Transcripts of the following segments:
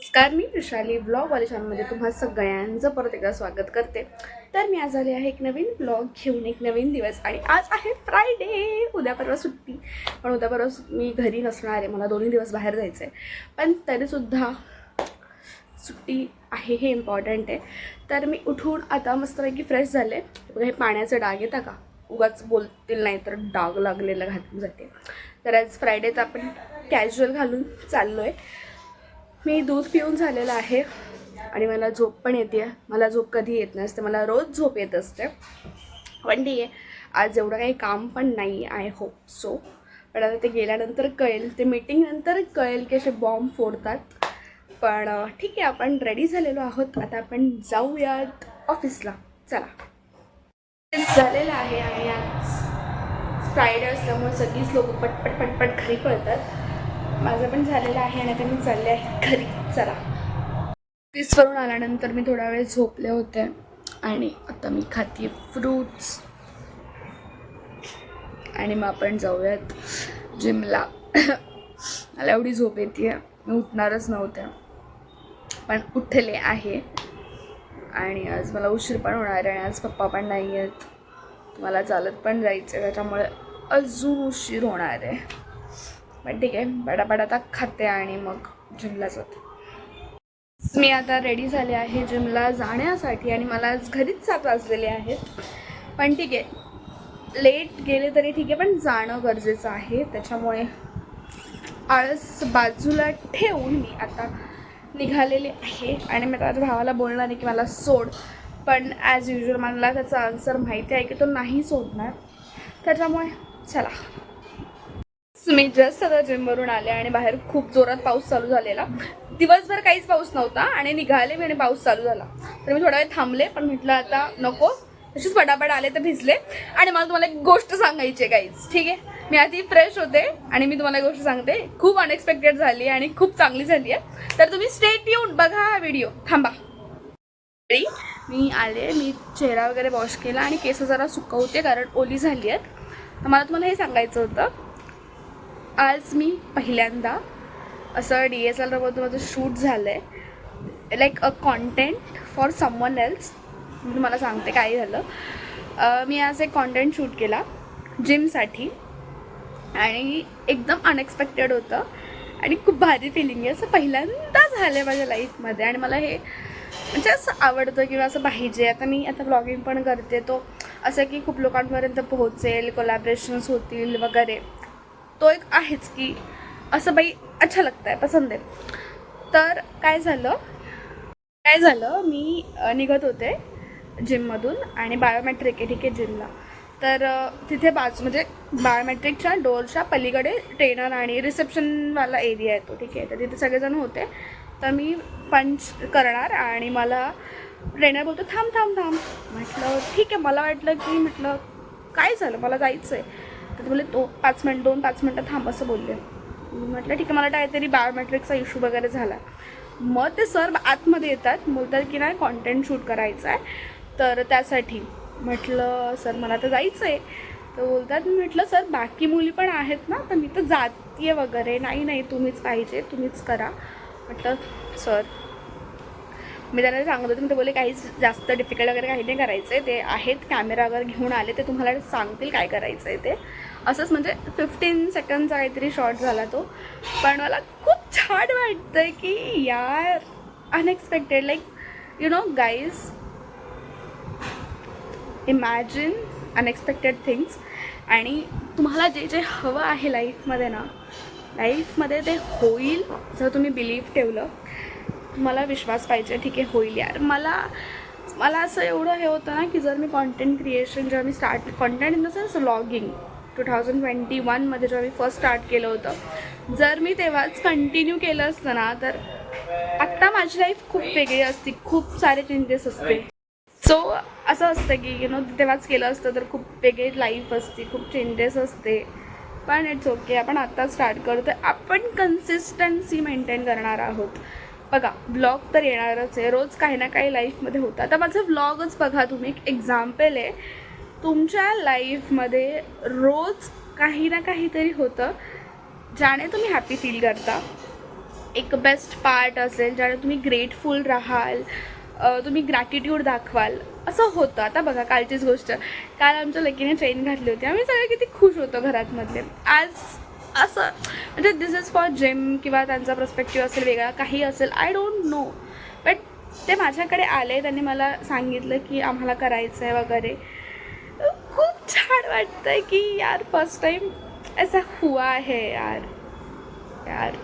नमस्कार मी विशाली ब्लॉग वाले चॅनलमध्ये तुम्हा सगळ्यांचं परत एकदा स्वागत करते. तर मी आज आले आहे एक नवीन ब्लॉग घेऊन एक नवीन दिवस आणि आज आहे फ्रायडे उद्या परवा सुट्टी पण उद्या परवा मी घरी नसणार आहे मला दोन्ही दिवस बाहेर जायचं आहे. पण तरीसुद्धा सुट्टी आहे हे इम्पॉर्टंट आहे. तर मी उठून आता मस्तपैकी फ्रेश झाले. बघा हे पाण्याचे डाग येतं का? उगाच बोलतील नाही तर डाग लागलेला घातून जाते. तर आज फ्रायडे तर आपण कॅज्युअल घालून चाललो आहे मी दूध पिऊन झालेलं आहे आणि मला झोप पण येते. मला झोप कधी येत नसते मला रोज झोप येत असते. पण ठीक आहे आज एवढं काही काम पण नाही आय होप सो पण आता ते गेल्यानंतर कळेल ते मीटिंगनंतर कळेल की असे बॉम्ब फोडतात. पण ठीक आहे आपण रेडी झालेलो आहोत. आता आपण जाऊयात ऑफिसला चला. झालेलं आहे आणि आज फ्रायडे असल्यामुळे सगळीच लोक पटपट पटपट घरी पळतात. माझं पण झालेलं आहे आणि आता मी चालले आहे घरी. चला. ऑफिसवरून आल्यानंतर मी थोडा वेळ झोपले होते आणि आता मी खाते फ्रूट्स आणि मग आपण जाऊयात जिमला मला एवढी झोप येते मी उठणारच नव्हत्या पण उठले आहे. आणि आज मला उशीर पण होणार आहे आणि आज पप्पा पण नाही आहेत मला चालत पण जायचं आहे त्याच्यामुळे अजून उशीर होणार आहे. पण ठीक आहे. बडाबड आता खाते आणि मग जिमला जाते. मी आता रेडी झाले आहे जिमला जाण्यासाठी आणि मला आज घरीच सात वाजलेले आहेत. पण ठीक आहे. लेट गेले तरी ठीक आहे पण जाणं गरजेचं आहे. त्याच्यामुळे आळस बाजूला ठेवून मी आता निघालेले आहे. आणि मी आता माझ्या भावाला बोलणार आहे की मला सोड. पण ॲज युजल मला त्याचा आन्सर माहिती आहे की तो नाही सोडणार. त्याच्यामुळे चला. मी जस्ट आता जिमवरून आले आणि बाहेर खूप जोरात पाऊस चालू झालेला. दिवसभर काहीच पाऊस नव्हता आणि निघाले मी आणि पाऊस चालू झाला. तर मी थोडा वेळ थांबले पण म्हटलं आता नको. तशीच पटापट आले तर भिजले. आणि मला तुम्हाला एक गोष्ट सांगायची आहे काहीच ठीक आहे? मी आधी फ्रेश होते आणि मी तुम्हाला एक गोष्ट सांगते. खूप अनएक्सपेक्टेड झाली आणि खूप चांगली झाली आहे. तर तुम्ही स्टेट येऊन बघा हा व्हिडिओ थांबा. मी आले मी चेहरा वगैरे वॉश केला आणि केस जरा सुकवते कारण ओली झाली आहेत. तर मला तुम्हाला हे सांगायचं होतं. आज मी पहिल्यांदा असं डी एस एल रमधून माझं शूट झालं आहे like a content for someone else मी तुम्हाला सांगते काय झालं. मी आज एक कॉन्टेंट शूट केला जिमसाठी आणि एकदम अनएक्सपेक्टेड होतं. आणि खूप भारी फिलिंग आहे. असं पहिल्यांदा झालं आहे माझ्या लाईफमध्ये आणि मला हे म्हणजे असं आवडतं किंवा असं पाहिजे. आता मी आता ब्लॉगिंग पण करते. तो असं की खूप लोकांपर्यंत पोहोचेल कोलॅबरेशन्स होतील वगैरे. तो एक आहेच की असं बाई अच्छा लगता आहे पसंत आहे. तर काय झालं? काय झालं? मी निघत होते जिममधून आणि बायोमेट्रिक आहे ठीक आहे जिमला. तर तिथे बाजू म्हणजे बायोमेट्रिकच्या डोअरच्या पलीकडे ट्रेनर आणि रिसेप्शनवाला एरिया येतो ठीक आहे. तर तिथे सगळेजण होते. तर मी पंच करणार आणि मला ट्रेनर बोलतो थांब थांब थांब. म्हटलं ठीक आहे. मला वाटलं की म्हटलं काय झालं? मला जायचं आहे तर ते बोलले तो पाच मिनिट दोन पाच मिनटं थांब असं बोलले. मी म्हटलं ठीक आहे मला काहीतरी बायोमेट्रिकचा इश्यू वगैरे झाला. मग ते सर आतमध्ये येतात बोलतात की नाही कॉन्टेंट शूट करायचं आहे. तर त्यासाठी म्हटलं सर मला तर जायचं आहे तर बोलतात मी म्हटलं सर बाकी मुली पण आहेत ना तर मी तर जातीये वगैरे. नाही नाही तुम्हीच पाहिजे तुम्हीच करा. म्हटलं सर मी त्यांना सांगत होते मी ते बोले काहीच जास्त डिफिकल्ट वगैरे काही नाही करायचं आहे ते आहेत कॅमेरा वगैरे घेऊन आले ते तुम्हाला सांगतील काय करायचं आहे ते. असंच म्हणजे फिफ्टीन सेकंडचा काहीतरी शॉर्ट झाला तो. पण मला खूप छान वाटतं आहे की यार unexpected like you know guys imagine unexpected things आणि तुम्हाला जे जे हवं आहे लाईफमध्ये ना लाईफमध्ये ते होईल जर तुम्ही बिलीव्ह ठेवलं. मला विश्वास पाहिजे ठीक आहे होईल यार. मला मला असं एवढं हे होतं ना की जर मी कॉन्टेंट क्रिएशन जेव्हा मी start content in the sense logging two thousand twenty वनमध्ये जेव्हा मी फर्स्ट स्टार्ट केलं होतं जर मी तेव्हाच कंटिन्यू केलं असतं ना तर आत्ता माझी लाईफ खूप वेगळी असती खूप सारे चेंजेस असते. सो असं असतं की यु नो तेव्हाच केलं असतं तर खूप वेगळी लाईफ असते खूप चेंजेस असते. पण इट्स ओके आपण आत्ता स्टार्ट करतो आपण कन्सिस्टन्सी मेंटेन करणार आहोत. बघा ब्लॉग तर येणारच आहे. रोज काही ना काही लाईफमध्ये होतं. आता माझं ब्लॉगच बघा तुम्ही. एक एक्झाम्पल आहे. तुमच्या लाईफमध्ये रोज काही ना काहीतरी होतं ज्याने तुम्ही हॅपी फील करता. एक बेस्ट पार्ट असेल ज्याने तुम्ही ग्रेटफुल राहाल तुम्ही ग्रॅटिट्यूड दाखवाल. असं होतं. आता बघा कालचीच गोष्ट. काल आमच्या लकीने चेन घातली होती. आम्ही सगळे किती खुश होतो घरातमधले. आज असं म्हणजे दिस इज फॉर जिम किंवा त्यांचा प्रस्पेक्टिव्ह असेल वेगळा काही असेल आय डोंट नो बट ते माझ्याकडे आले त्यांनी मला सांगितलं की आम्हाला करायचं आहे वगैरे. खूप छान वाटतंय की यार फर्स्ट टाइम ऐसा हुआ है यार. यार.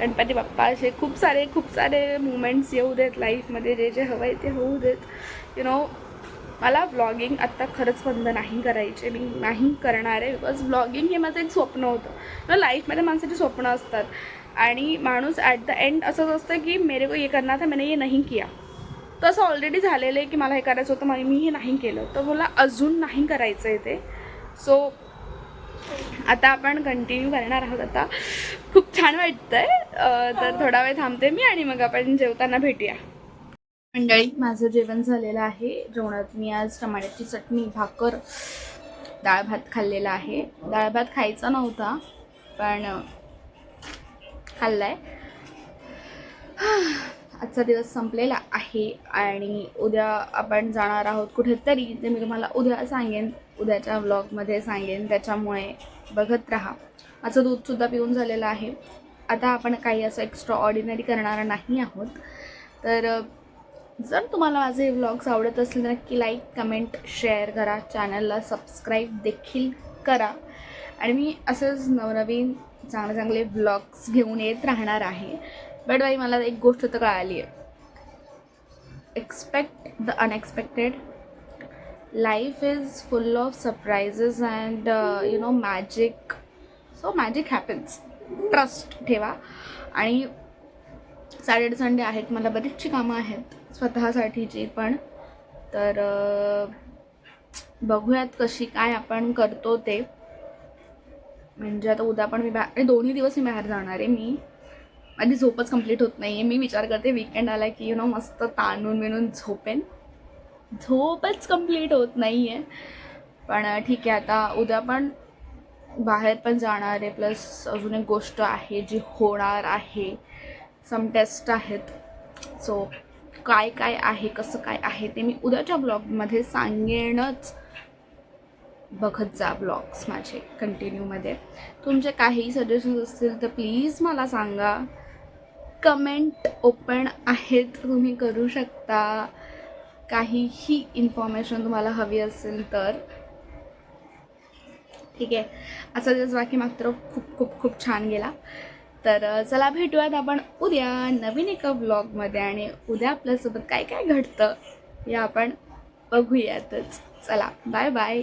गणपती बाप्पा असे खूप सारे खूप सारे मुमेंट्स येऊ देत लाईफमध्ये जे जे हवं आहे ते होऊ देत. यु नो मला व्लॉगिंग आत्ता खरंच बंद नाही करायचे. मी नाही करणार आहे बिकॉज व्लॉगिंग हे माझं एक स्वप्न होतं. लाईफमध्ये माणसाची स्वप्न असतात. आणि माणूस ॲट द एंड असंच असतं की मेरे को ये करणार था मैंने ये नाही किया. तर असं ऑलरेडी झालेलं आहे की मला हे करायचं होतं मग मी हे नाही केलं. तर मला अजून नाही करायचं आहे ते. सो आता आपण कंटिन्यू करणार आहोत आता. खूप छान वाटतंय. आहे तर थोडा वेळ थांबते मी आणि मग आपण जेवताना भेटूया. मंडळी माझं जेवण झालेलं आहे. जेवणात मी आज टमाट्याची चटणी भाकर डाळ भात खाल्लेला आहे. डाळ भात खायचा नव्हता पण खाल्लाय. आजचा दिवस संपलेला आहे आणि उद्या आपण जाणार आहोत कुठेतरी. ते मी तुम्हाला उद्या सांगेन उद्याच्या व्लॉगमध्ये सांगेन. त्याच्यामुळे बघत राहा. माझं दूधसुद्धा पिऊन झालेलं आहे. आता आपण काही असं एक्स्ट्रा ऑर्डिनरी करणार नाही आहोत. तर जर तुम्हाला माझे व्लॉग्स आवडत असतील तर नक्की लाईक कमेंट शेअर करा. चॅनलला सबस्क्राईब देखील करा. आणि मी असंच नवनवीन चांगले चांगले व्लॉग्स घेऊन येत राहणार आहे. बट बाई मला एक गोष्ट तर कळाली आहे expect the unexpected life is full of surprises and you know magic so magic happens trust ठेवा. आणि सॅटर्डे संडे आहेत मला बरीचशी कामं आहेत. स्वतःसाठीची पण. तर बघूयात कशी काय आपण करतो ते. म्हणजे आता उद्या पण मी बाहेर आणि दोन्ही दिवस मी बाहेर जाणार आहे मी. माझी झोपच कंप्लीट होत नाही आहे मी विचार करते विकेंड आला की यु नो मस्त ताणून बिणून झोपेन. झोपच कंप्लीट होत नाही आहे पण ठीक आहे आता उद्या पण बाहेर पण जाणार आहे. प्लस अजून एक गोष्ट आहे जी होणार आहे. सम टेस्ट आहेत. सो काय काय आहे कसं काय आहे ते मी उद्याच्या ब्लॉगमध्ये सांगेनच. बघत जा ब्लॉग्स माझे कंटिन्यूमध्ये तुमचे काही सजेशन्स असतील तर प्लीज मला सांगा. कमेंट ओपन आहेत तुम्ही करू शकता. काहीही इन्फॉर्मेशन तुम्हाला हवी असेल तर. ठीक आहे. असा दिवस बाकी मात्र खूप खूप खूप छान गेला. तर चला भेटूयात आपण उद्या नवीन एका ब्लॉगमध्ये आणि उद्या आपल्यासोबत काय काय घडतं हे आपण बघूयातच. चला बाय बाय